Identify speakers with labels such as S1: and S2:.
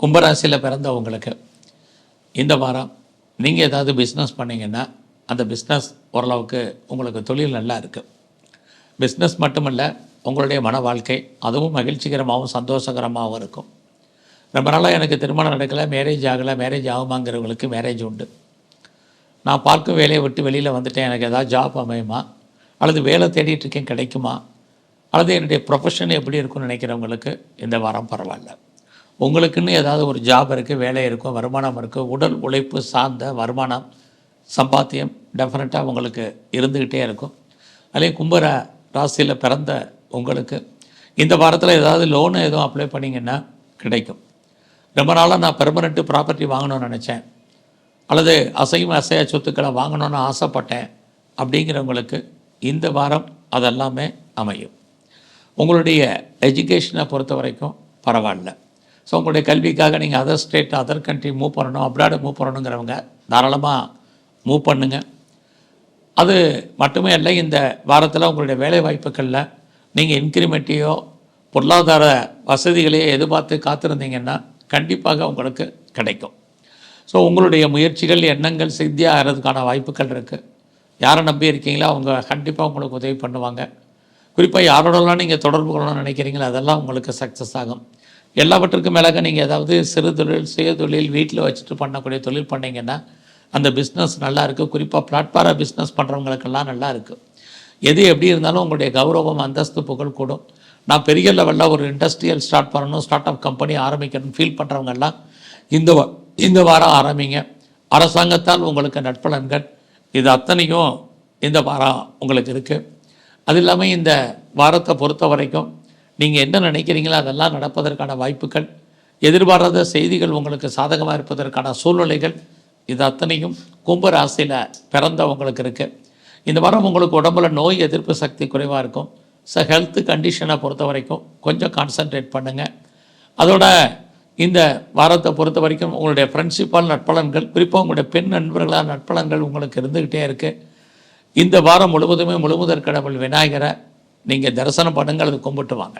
S1: கும்பராசியில் பிறந்தவங்களுக்கு இந்த வாரம் நீங்கள் ஏதாவது பிஸ்னஸ் பண்ணிங்கன்னா அந்த பிஸ்னஸ் ஓரளவுக்கு உங்களுக்கு தொழில் நல்லா இருக்குது பிஸ்னஸ் மட்டுமல்ல உங்களுடைய மன வாழ்க்கை அதுவும் மகிழ்ச்சிகரமாகவும் சந்தோஷகரமாகவும் இருக்கும். ரொம்ப நாளாக எனக்கு திருமணம் நடக்கலை மேரேஜ் ஆகலை மேரேஜ் ஆகுமாங்கிறவங்களுக்கு மேரேஜ் உண்டு. நான் பார்க்கும் வேலையை விட்டு வெளியில் வந்துட்டேன் எனக்கு ஏதாவது ஜாப் அமையுமா? அல்லது வேலை தேடிட்டு இருக்கேன் கிடைக்குமா? அல்லது என்னுடைய ப்ரொஃபஷன் எப்படி இருக்கும்னு நினைக்கிறவங்களுக்கு இந்த வாரம் பரவாயில்ல. உங்களுக்குன்னு ஏதாவது ஒரு ஜாப் இருக்குது வேலை இருக்கும் வருமானம் இருக்குது உடல் உழைப்பு சார்ந்த வருமானம் சம்பாத்தியம் டெஃபினட்டாக உங்களுக்கு இருந்துக்கிட்டே இருக்கும். அதே கும்பர ராசியில் பிறந்த உங்களுக்கு இந்த வாரத்தில் ஏதாவது லோனு எதுவும் அப்ளை பண்ணிங்கன்னா கிடைக்கும். ரொம்ப நாளாக நான் பெர்மனெண்ட்டு ப்ராப்பர்ட்டி வாங்கணும்னு நினச்சேன். அல்லது அசையும் அசையா சொத்துக்களை வாங்கணும்னு ஆசைப்பட்டேன் அப்படிங்கிறவங்களுக்கு இந்த வாரம் அதெல்லாமே அமையும். உங்களுடைய எஜுகேஷனை பொறுத்த வரைக்கும் பரவாயில்ல. ஸோ உங்களுடைய கல்விக்காக நீங்கள் other state other country move பண்ணணும் அப்ராடு மூவ் பண்ணணுங்கிறவங்க தாராளமாக மூவ் பண்ணுங்க. அது மட்டுமே இல்லை இந்த வாரத்தில் உங்களுடைய வேலை வாய்ப்புகளில் நீங்கள் இன்க்ரிமெண்ட்டையோ பொருளாதார வசதிகளையோ எதிர்பார்த்து காத்திருந்தீங்கன்னா கண்டிப்பாக உங்களுக்கு கிடைக்கும். ஸோ உங்களுடைய முயற்சிகள் எண்ணங்கள் சித்தியாகிறதுக்கான வாய்ப்புகள் இருக்குது யாரை நம்பி இருக்கீங்களோ அவங்க கண்டிப்பாக உங்களுக்கு உதவி பண்ணுவாங்க. குறிப்பாக யாரோடலாம் நீங்கள் தொடர்பு கொள்ளணும்னு நினைக்கிறீங்களோ அதெல்லாம் உங்களுக்கு சக்ஸஸ் ஆகும். எல்லாவற்றுக்கும் மேலாக நீங்கள் ஏதாவது சிறு தொழில் சுய தொழில் வீட்டில் வச்சுட்டு பண்ணக்கூடிய தொழில் பண்ணிங்கன்னா அந்த பிஸ்னஸ் நல்லா இருக்குது குறிப்பாக பிளாட்பாரா பிஸ்னஸ் பண்ணுறவங்களுக்கெல்லாம் நல்லா இருக்குது எது எப்படி இருந்தாலும் உங்களுடைய கௌரவம் அந்தஸ்து புகழ் கூடும். நான் பெரிய லெவலில் ஒரு இண்டஸ்ட்ரியல் ஸ்டார்ட் பண்ணணும் ஸ்டார்ட் அப் கம்பெனி ஆரம்பிக்கணும்னு ஃபீல் பண்ணுறவங்கெல்லாம் இந்த வா இந்த வாரம் ஆரம்பிங்க. அரசாங்கத்தால் உங்களுக்கு நட்பலன்கள் இது அத்தனையும் இந்த வாரம் உங்களுக்கு இருக்குது அது இல்லாமல் இந்த வாரத்தை பொறுத்த வரைக்கும் நீங்கள் என்ன நினைக்கிறீங்களோ அதெல்லாம் நடப்பதற்கான வாய்ப்புகள் எதிர்பாராத செய்திகள் உங்களுக்கு சாதகமாக இருப்பதற்கான சூழ்நிலைகள் இது அத்தனையும் கும்பராசியில் பிறந்தவங்களுக்கு இருக்குது இந்த வாரம் உங்களுக்கு உடம்புல நோய் எதிர்ப்பு சக்தி குறைவாக இருக்கும். ஸோ ஹெல்த் கண்டிஷனை பொறுத்த வரைக்கும் கொஞ்சம் கான்சன்ட்ரேட் பண்ணுங்கள் அதோட இந்த வாரத்தை பொறுத்த வரைக்கும் உங்களுடைய ஃப்ரெண்ட்ஷிப்பால் நட்பலன்கள் குறிப்பாக உங்களுடைய பெண் நண்பர்களால் நட்பலன்கள் உங்களுக்கு இருந்துக்கிட்டே இருக்குது இந்த வாரம் முழுவதுமே முழுமுதற்கடவுள் விநாயகரை நீங்கள் தரிசனம் பண்ணுங்கள் அது கும்பிட்டு வாங்க.